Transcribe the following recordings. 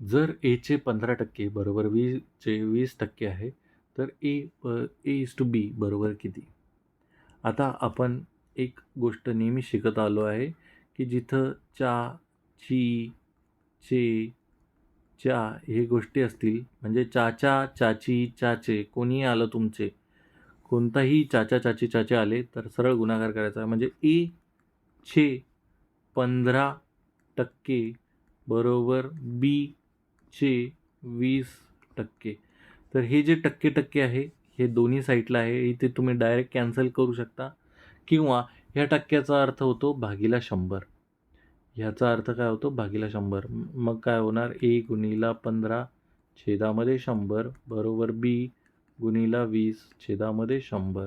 जर एचे पंधरा टक्के बरोबर वीसचे वीस टक्के आहे तर ए ए इज टू बी बरोबर किती? आता आपण एक गोष्ट नेहमी शिकत आलो आहे की जिथं चा ची चे च्या हे गोष्टी असतील म्हणजे चाचा चाची चाचे कोणीही आलं तुमचे कोणताही चाचा चाची चाचे आले तर सरळ गुणाकार करायचा. म्हणजे ए छे पंधरा टक्के बरोबर बी चे वीस टक्के. तर हे जे टक्के टक्के आहे हे दोन्ही साईडला आहे. इथे तुम्ही डायरेक्ट कॅन्सल करू शकता. किंवा ह्या टक्क्याचा अर्थ होतो भागीला शंभर. ह्याचा अर्थ काय होतो? भागीला शंभर. मग काय होणार? ए गुणीला पंधरा छेदामध्ये शंभर बरोबर बी गुणीला वीस छेदामध्ये शंभर.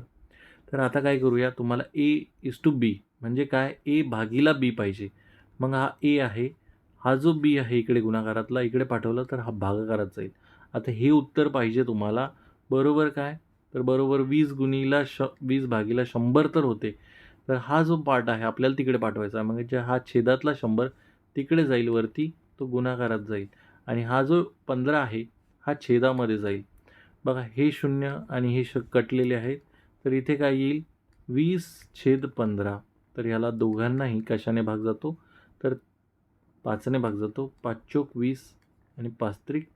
तर आता काय करूया? तुम्हाला ए इज टू बी. म्हणजे काय? ए भागीला बी पाहिजे. मग हा ए आहे. हा जो बी आहे इकडे गुणाकारातला इकडे पाठवला तर हा भागाकारात जाईल. आता हे उत्तर पाहिजे तुम्हाला. बरोबर काय? तर बरोबर वीस गुणीला श वीस भागीला शंभर तर होते. तर हा जो पार्ट आहे आपल्याला तिकडे पाठवायचा आहे. म्हणजे हा छेदातला शंभर तिकडे जाईल वरती तो गुणाकारात जाईल. आणि हा जो पंधरा आहे हा छेदामध्ये जाईल. बघा हे शून्य आणि हे श कटलेले आहेत. तर इथे काय येईल? वीस छेद पंधरा. तर ह्याला दोघांनाही कशाने भाग जातो? तर पाचने भाग जातो. पाच चोक वीस आणि पाच त्रिक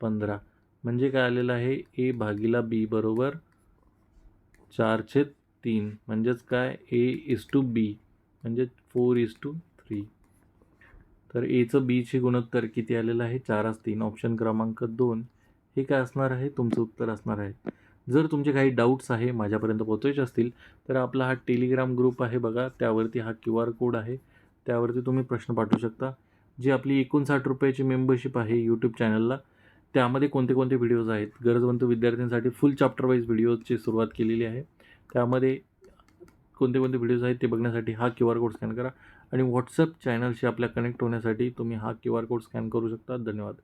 पंधरा. म्हणजे काय आलेलं आहे? ए भागीला बी बरोबर चार छेद तीन. म्हणजेच काय? A is to B. म्हणजे फोर इज टू थ्री. तर एचं बीचे गुणोत्तर किती आलेलं आहे? चारच तीन. ऑप्शन क्रमांक दोन. हे काय असणार आहे? तुमचं उत्तर असणार आहे. जर तुमचे काही डाऊट्स आहे माझ्यापर्यंत पोहोचायचे असतील तर आपला हा टेलिग्राम ग्रुप आहे बघा. त्यावरती हा क्यू आर कोड आहे. त्यावरती तुम्ही प्रश्न पाठवू शकता. जी आपली एकोणसाठ रुपयाची मेंबरशिप आहे यूट्यूब चॅनलला त्यामध्ये कोणते कोणते व्हिडिओज आहेत? गरजवंत विद्यार्थ्यांसाठी फुल चॅप्टर वाईज व्हिडिओजची सुरुवात केलेली आहे. त्यामध्ये कोणते कोणते व्हिडिओज आहेत ते बघण्यासाठी हा क्यू आर कोड स्कॅन करा आणि व्हॉट्सअप चॅनलशी आपल्या कनेक्ट होण्यासाठी तुम्ही हा क्यू आर कोड स्कॅन करू शकता. धन्यवाद.